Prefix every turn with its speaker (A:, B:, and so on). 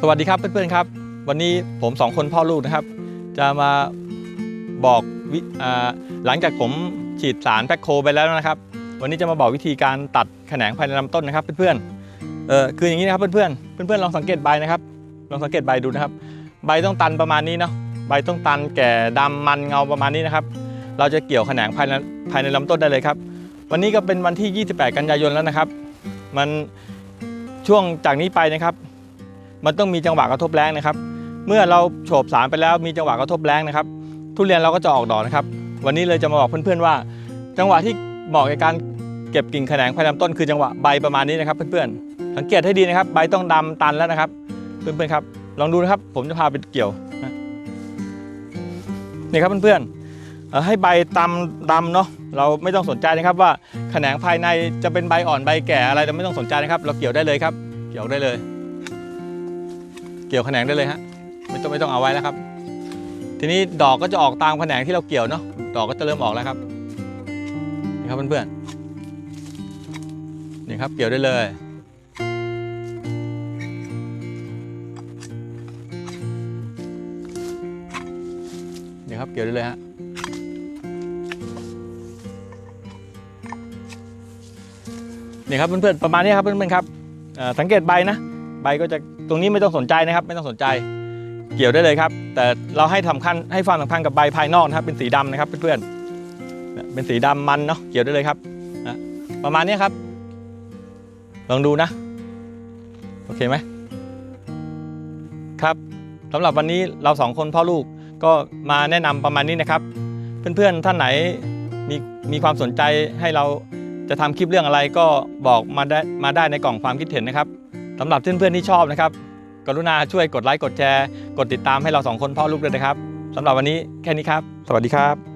A: สวัสดีครับเพื่อนๆครับ วันนี้ผมสองคนพ่อลูกนะครับ จะมาบอกวิอ่าหลังจากผมฉีดสารแพคโคไปแล้วนะครับ วันนี้จะมาบอกวิธีการตัดแขนงภายในลำต้นนะครับเพื่อนๆเออคืออย่างนี้นะครับเพื่อนๆเพื่อนๆลองสังเกตใบนะครับ ลองสังเกตใบดูนะครับ ใบต้องตันประมาณนี้เนาะใบต้องตันแก่ดำมันเงาประมาณนี้นะครับ เราจะเกี่ยวแขนงภายในภายในลำต้นได้เลยครับ วันนี้ก็เป็นวันที่ 28 กันยายนแล้วนะครับ มันช่วงจากนี้ไปนะครับ มันต้องมีจังหวะกระทบแรงนะครับ เมื่อเราโฉบสารไปแล้วมีจังหวะกระทบแรงนะครับ ทุเรียนเราก็จะออกดอกนะครับ วันนี้เลยจะมาบอกเพื่อนๆว่า จังหวะที่เหมาะกับการเก็บกิ่งแขนงภายในลำต้นคือจังหวะใบประมาณนี้นะครับเพื่อนๆสังเกตให้ดีนะครับใบต้องดำตันแล้วนะครับ เพื่อนๆครับ ลองดูนะครับ ผมจะพาไปเกี่ยวนะนี่ครับเพื่อนๆให้ใบตำดำเนาะเราไม่ต้องสนใจนะครับว่าแขนงภายในจะเป็นใบอ่อนใบแก่อะไรเราไม่ต้องสนใจนะครับ เราเกี่ยวได้เลยครับ เกี่ยวได้เลย เกี่ยวแขนงได้เลยฮะไม่ต้องไม่ต้องเอาไว้แล้วครับ ทีนี้ดอกก็จะออกตามแขนงที่เราเกี่ยวเนาะดอกก็จะเริ่มออกแล้วครับนี่ครับเพื่อนๆนี่ครับเกี่ยวได้เลยเดี๋ยวครับเกี่ยวได้เลยฮะนี่ครับเพื่อนๆประมาณนี้ครับเพื่อนๆครับสังเกตใบนะ ใบก็จะตรงนี้ไม่ต้องสนใจนะครับ ไม่ต้องสนใจเกี่ยวได้เลยครับ แต่เราให้สำคัญให้ความสำคัญกับใบภายนอกนะครับ เป็นสีดำนะครับเพื่อนๆเป็นสีดำมันเนาะเกี่ยวได้เลยครับนะประมาณนี้ครับ ลองดูนะ โอเคไหมครับสำหรับวันนี้เราสองคนพ่อลูกก็มาแนะนำประมาณนี้นะครับ เพื่อนๆท่านไหนมีมีความสนใจให้เราจะทำคลิปเรื่องอะไรก็บอกมาได้มาได้ในกล่องความคิดเห็นนะครับ สำหรับเพื่อนๆที่ชอบนะครับ กรุณาช่วยกดไลค์กดแชร์ กดติดตามให้เราสองคนพ่อลูกด้วยนะครับสำหรับวันนี้แค่นี้ครับ สวัสดีครับ